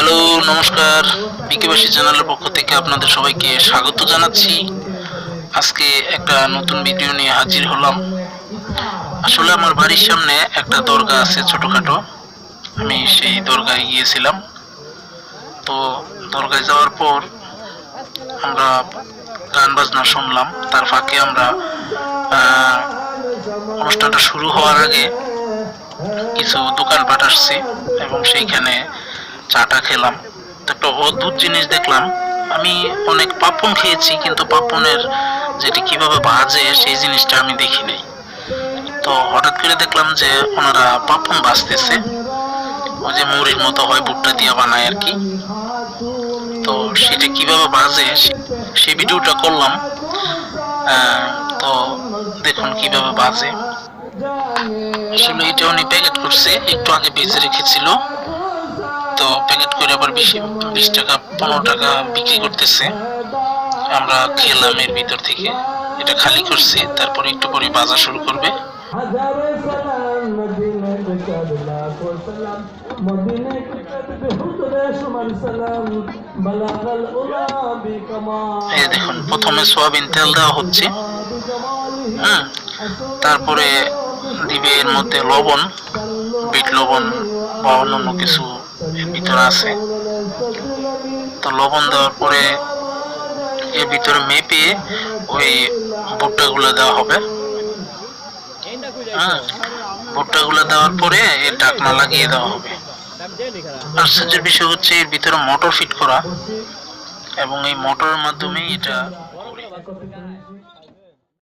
Hello, নমস্কার। বিকেবাসী চ্যানেলের পক্ষ থেকে আপনাদের সবাইকে স্বাগত জানাচ্ছি। আজকে একটা নতুন ভিডিও নিয়ে হাজির হলাম। আসলে আমার বাড়ির সামনে একটা দরগা আছে ছোটোখাটো। আমি সেই দরগায় গিয়েছিলাম। তো দরগায় যাওয়ার পর আমরা গান বাজনা শুনলাম। তার ফাঁকে আমরা অনুষ্ঠানটা শুরু হওয়ার আগে কিছু দোকানপাট আসছে এবং সেইখানে চাটা খেলাম। একটা অদ্ভুত জিনিস দেখলাম, আমি অনেক পাপন খেয়েছি, কিন্তু পাপনের যেটি কীভাবে বাজে সেই জিনিসটা আমি দেখি নাই। তো হঠাৎ করে দেখলাম যে ওনারা পাপন ভাজতেছে ওই যে মুড়ির মতো হয় ভুট্টা দিয়ে বানায় আর কি। তো সেটা কীভাবে বাজে সে- ভিডিওটা করলাম তো দেখুন কীভাবে বাজে। আসলে এটা উনি প্যাকেট করছে, একটু আগে বেজে রেখেছিল। প্যাকেট করে আবার বিশ বিশ টাকা, পনেরো টাকা বিক্রি করতেছে। আমরা খেলাম এর ভিতর থেকে। এটা খালি করছি, তারপরে একটু পরে বাজার শুরু করবে। দেখুন, প্রথমে সোয়াবিন তেল দেওয়া হচ্ছে। হ্যাঁ তারপরে দিবে এর মধ্যে লবণ, বিট লবণ বা অন্যান্য কিছু ভিতরে আছে তো লবণ দেওয়ার পরে এর ভিতরে মেপে ওই ভুট্টাগুলো দেওয়া হবে হ্যাঁ ভুট্টাগুলো দেওয়ার পরে এর ঢাকনা লাগিয়ে দেওয়া হবে আশ্চর্যের বিষয় হচ্ছে এর ভিতরে মোটর ফিট করা এবং এই মোটরের মাধ্যমে এটা।